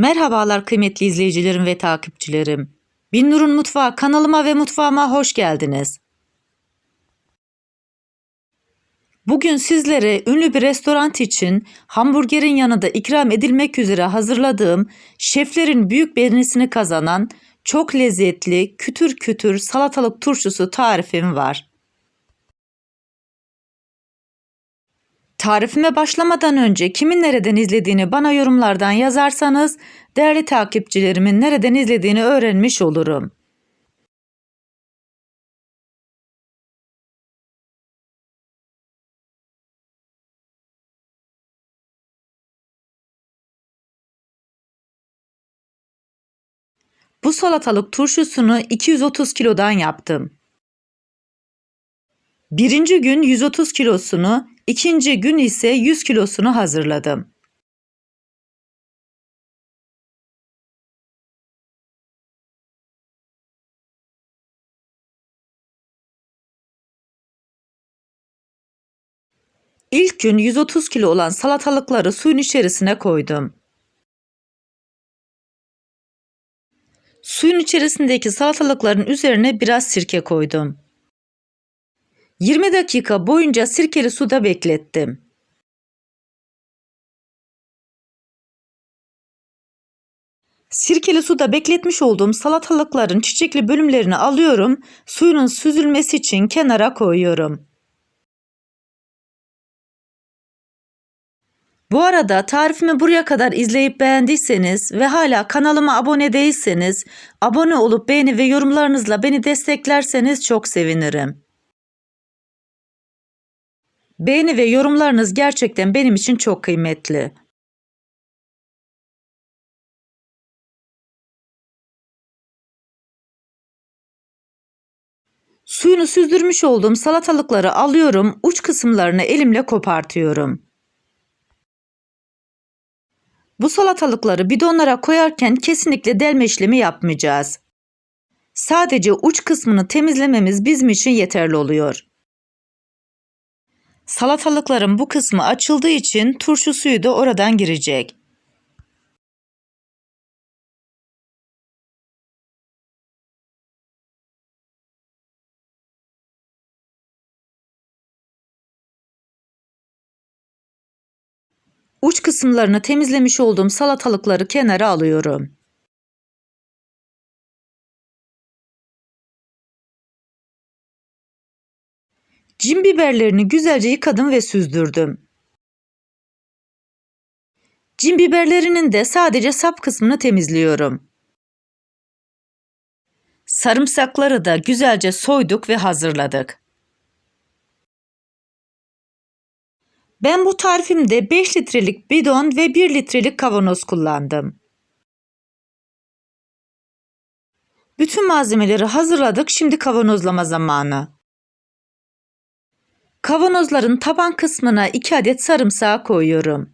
Merhabalar kıymetli izleyicilerim ve takipçilerim. Binnur'un Mutfağı kanalıma ve mutfağıma hoş geldiniz. Bugün sizlere ünlü bir restoran için hamburgerin yanında ikram edilmek üzere hazırladığım şeflerin büyük beğenisini kazanan çok lezzetli kütür kütür salatalık turşusu tarifim var. Tarifime başlamadan önce kimin nereden izlediğini bana yorumlardan yazarsanız değerli takipçilerimin nereden izlediğini öğrenmiş olurum. Bu salatalık turşusunu 230 kilodan yaptım. Birinci gün 130 kilosunu, ikinci gün ise 100 kilosunu hazırladım. İlk gün 130 kilo olan salatalıkları suyun içerisine koydum. Suyun içerisindeki salatalıkların üzerine biraz sirke koydum. 20 dakika boyunca sirkeli suda beklettim. Sirkeli suda bekletmiş olduğum salatalıkların çiçekli bölümlerini alıyorum, suyunun süzülmesi için kenara koyuyorum. Bu arada tarifimi buraya kadar izleyip beğendiyseniz ve hala kanalıma abone değilseniz abone olup beğeni ve yorumlarınızla beni desteklerseniz çok sevinirim. Beğeni ve yorumlarınız gerçekten benim için çok kıymetli. Suyunu süzdürmüş olduğum salatalıkları alıyorum, uç kısımlarını elimle kopartıyorum. Bu salatalıkları bidonlara koyarken kesinlikle delme işlemi yapmayacağız. Sadece uç kısmını temizlememiz bizim için yeterli oluyor. Salatalıkların bu kısmı açıldığı için turşu suyu da oradan girecek. Uç kısımlarını temizlemiş olduğum salatalıkları kenara alıyorum. Cin biberlerini güzelce yıkadım ve süzdürdüm. Cin biberlerinin de sadece sap kısmını temizliyorum. Sarımsakları da güzelce soyduk ve hazırladık. Ben bu tarifimde 5 litrelik bidon ve 1 litrelik kavanoz kullandım. Bütün malzemeleri hazırladık. Şimdi kavanozlama zamanı. Kavanozların taban kısmına 2 adet sarımsağı koyuyorum.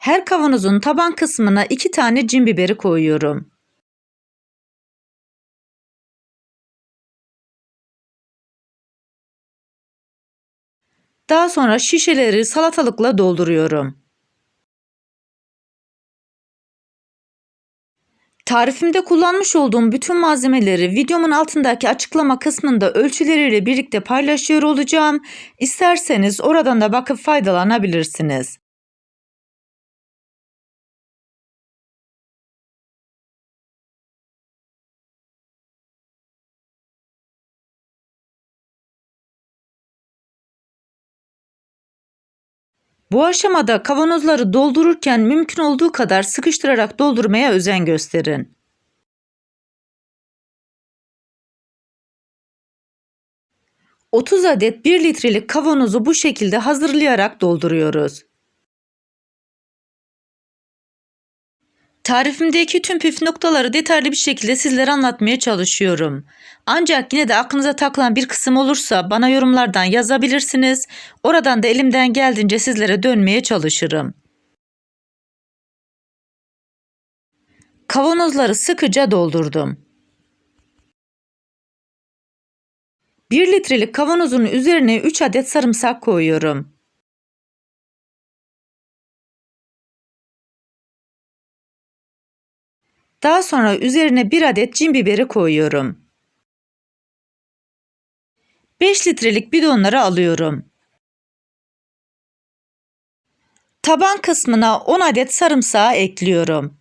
Her kavanozun taban kısmına 2 tane cin biberi koyuyorum. Daha sonra şişeleri salatalıkla dolduruyorum. Tarifimde kullanmış olduğum bütün malzemeleri videomun altındaki açıklama kısmında ölçüleriyle birlikte paylaşıyor olacağım. İsterseniz oradan da bakıp faydalanabilirsiniz. Bu aşamada kavanozları doldururken mümkün olduğu kadar sıkıştırarak doldurmaya özen gösterin. ...30 adet 1 litrelik kavanozu bu şekilde hazırlayarak dolduruyoruz. Tarifimdeki tüm püf noktaları detaylı bir şekilde sizlere anlatmaya çalışıyorum. Ancak yine de aklınıza takılan bir kısım olursa bana yorumlardan yazabilirsiniz. Oradan da elimden geldiğince sizlere dönmeye çalışırım. Kavanozları sıkıca doldurdum. 1 litrelik kavanozun üzerine 3 adet sarımsak koyuyorum. Daha sonra üzerine bir adet cin biberi koyuyorum. 5 litrelik bidonları alıyorum. Taban kısmına 10 adet sarımsağı ekliyorum.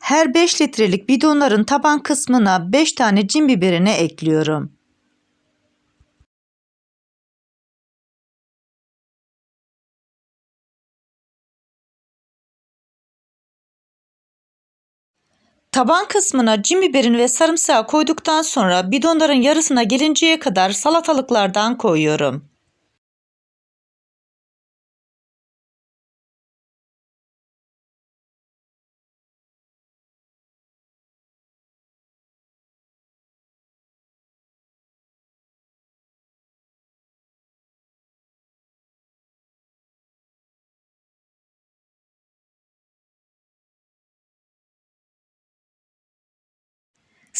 Her 5 litrelik bidonların taban kısmına 5 tane cin biberini ekliyorum. Taban kısmına cin biberini ve sarımsağı koyduktan sonra bidonların yarısına gelinceye kadar salatalıklardan koyuyorum.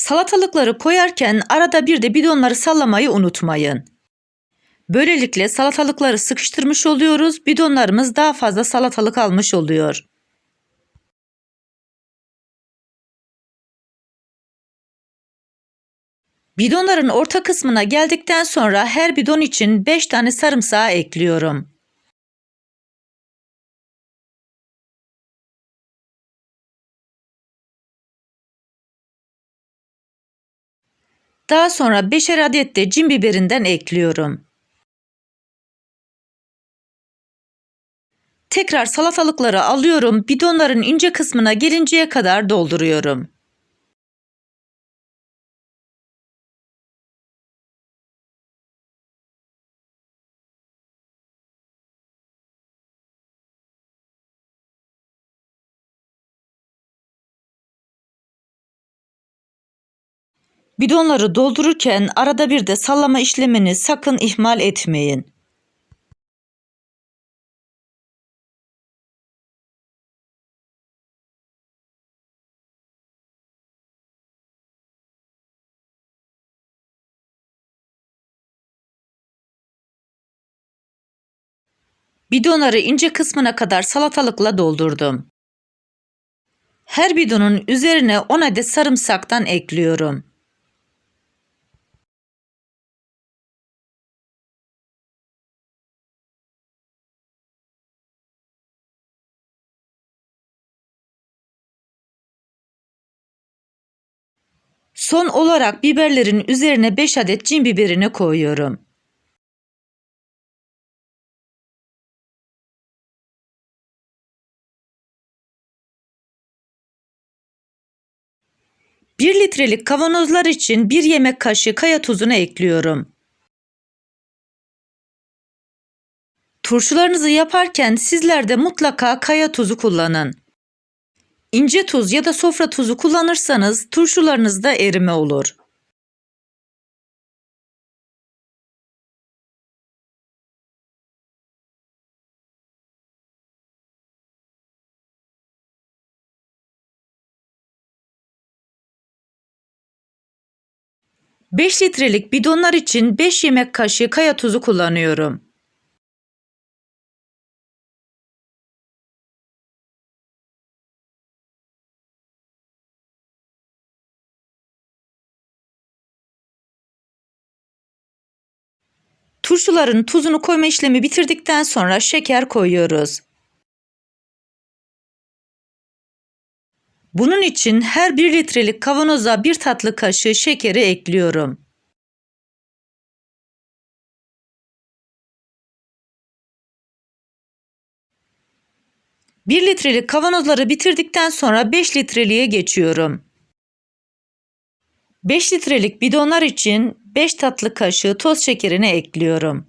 Salatalıkları koyarken arada bir de bidonları sallamayı unutmayın. Böylelikle salatalıkları sıkıştırmış oluyoruz. Bidonlarımız daha fazla salatalık almış oluyor. Bidonların orta kısmına geldikten sonra her bidon için 5 tane sarımsağı ekliyorum. Daha sonra 5'er adet de cin biberinden ekliyorum. Tekrar salatalıkları alıyorum, bidonların ince kısmına gelinceye kadar dolduruyorum. Bidonları doldururken arada bir de sallama işlemini sakın ihmal etmeyin. Bidonları ince kısmına kadar salatalıkla doldurdum. Her bidonun üzerine 10 adet sarımsaktan ekliyorum. Son olarak biberlerin üzerine 5 adet cin biberini koyuyorum. Bir litrelik kavanozlar için bir yemek kaşığı kaya tuzunu ekliyorum. Turşularınızı yaparken sizler de mutlaka kaya tuzu kullanın. İnce tuz ya da sofra tuzu kullanırsanız turşularınızda erime olur. Beş litrelik bidonlar için 5 yemek kaşığı kaya tuzu kullanıyorum. Turşuların tuzunu koyma işlemi bitirdikten sonra şeker koyuyoruz. Bunun için her 1 litrelik kavanoza 1 tatlı kaşığı şekeri ekliyorum. Bir litrelik kavanozları bitirdikten sonra 5 litreliğe geçiyorum. 5 litrelik bidonlar için 5 tatlı kaşığı toz şekerini ekliyorum.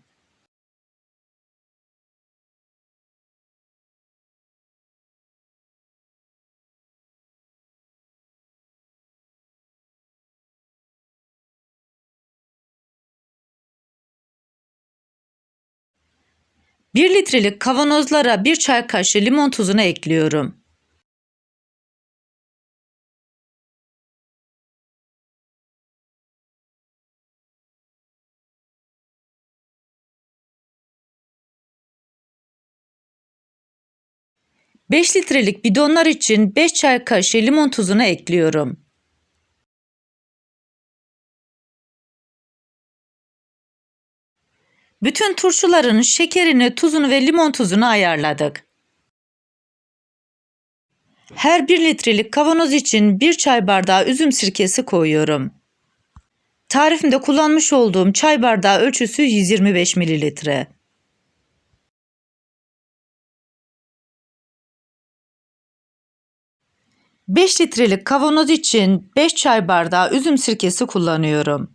Bir litrelik kavanozlara bir çay kaşığı limon tuzunu ekliyorum. 5 litrelik bidonlar için 5 çay kaşığı limon tuzunu ekliyorum. Bütün turşuların şekerini, tuzunu ve limon tuzunu ayarladık. Her 1 litrelik kavanoz için 1 çay bardağı üzüm sirkesi koyuyorum. Tarifimde kullanmış olduğum çay bardağı ölçüsü 125 mililitre. Beş litrelik kavanoz için 5 çay bardağı üzüm sirkesi kullanıyorum.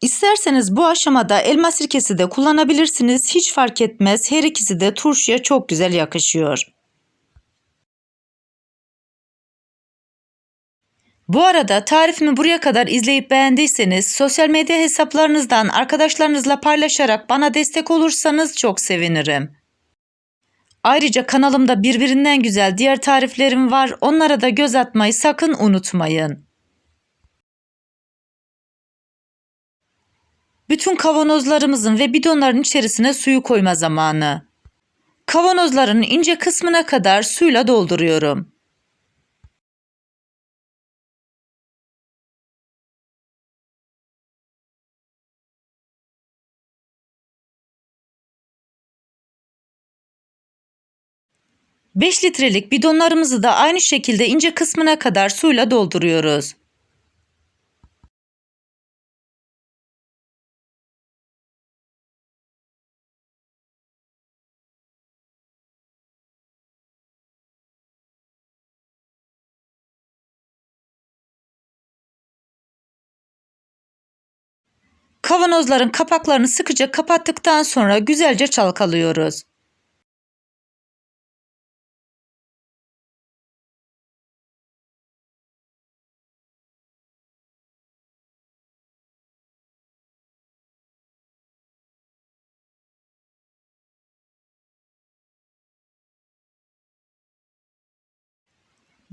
İsterseniz bu aşamada elma sirkesi de kullanabilirsiniz. Hiç fark etmez. Her ikisi de turşuya çok güzel yakışıyor. Bu arada tarifimi buraya kadar izleyip beğendiyseniz sosyal medya hesaplarınızdan arkadaşlarınızla paylaşarak bana destek olursanız çok sevinirim. Ayrıca kanalımda birbirinden güzel diğer tariflerim var. Onlara da göz atmayı sakın unutmayın. Bütün kavanozlarımızın ve bidonların içerisine suyu koyma zamanı. Kavanozların ince kısmına kadar suyla dolduruyorum. Beş litrelik bidonlarımızı da aynı şekilde ince kısmına kadar suyla dolduruyoruz. Kavanozların kapaklarını sıkıca kapattıktan sonra güzelce çalkalıyoruz.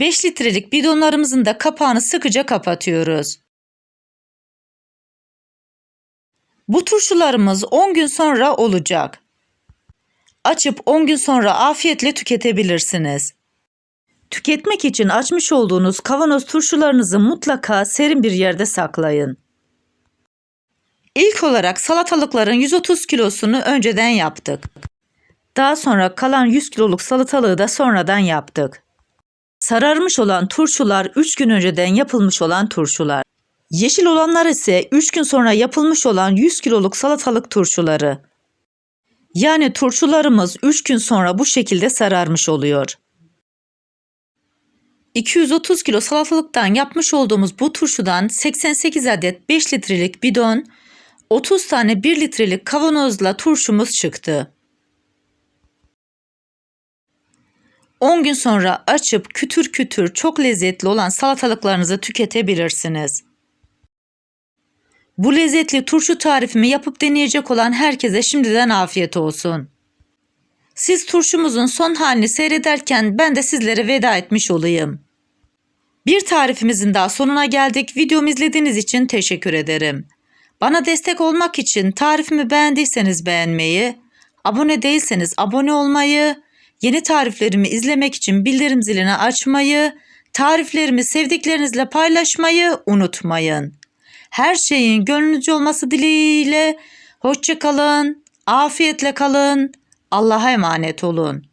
Beş litrelik bidonlarımızın da kapağını sıkıca kapatıyoruz. Bu turşularımız 10 gün sonra olacak. Açıp 10 gün sonra afiyetle tüketebilirsiniz. Tüketmek için açmış olduğunuz kavanoz turşularınızı mutlaka serin bir yerde saklayın. İlk olarak salatalıkların 130 kilosunu önceden yaptık. Daha sonra kalan 100 kiloluk salatalığı da sonradan yaptık. Sararmış olan turşular 3 gün önceden yapılmış olan turşular. Yeşil olanlar ise 3 gün sonra yapılmış olan 100 kiloluk salatalık turşuları. Yani turşularımız 3 gün sonra bu şekilde sararmış oluyor. 230 kilo salatalıktan yapmış olduğumuz bu turşudan 88 adet 5 litrelik bidon, 30 tane 1 litrelik kavanozla turşumuz çıktı. 10 gün sonra açıp kütür kütür çok lezzetli olan salatalıklarınızı tüketebilirsiniz. Bu lezzetli turşu tarifimi yapıp deneyecek olan herkese şimdiden afiyet olsun. Siz turşumuzun son halini seyrederken ben de sizlere veda etmiş olayım. Bir tarifimizin daha sonuna geldik. Videomu izlediğiniz için teşekkür ederim. Bana destek olmak için tarifimi beğendiyseniz beğenmeyi, abone değilseniz abone olmayı, yeni tariflerimi izlemek için bildirim zilini açmayı, tariflerimi sevdiklerinizle paylaşmayı unutmayın. Her şeyin gönlünüzce olması dileğiyle hoşça kalın, afiyetle kalın, Allah'a emanet olun.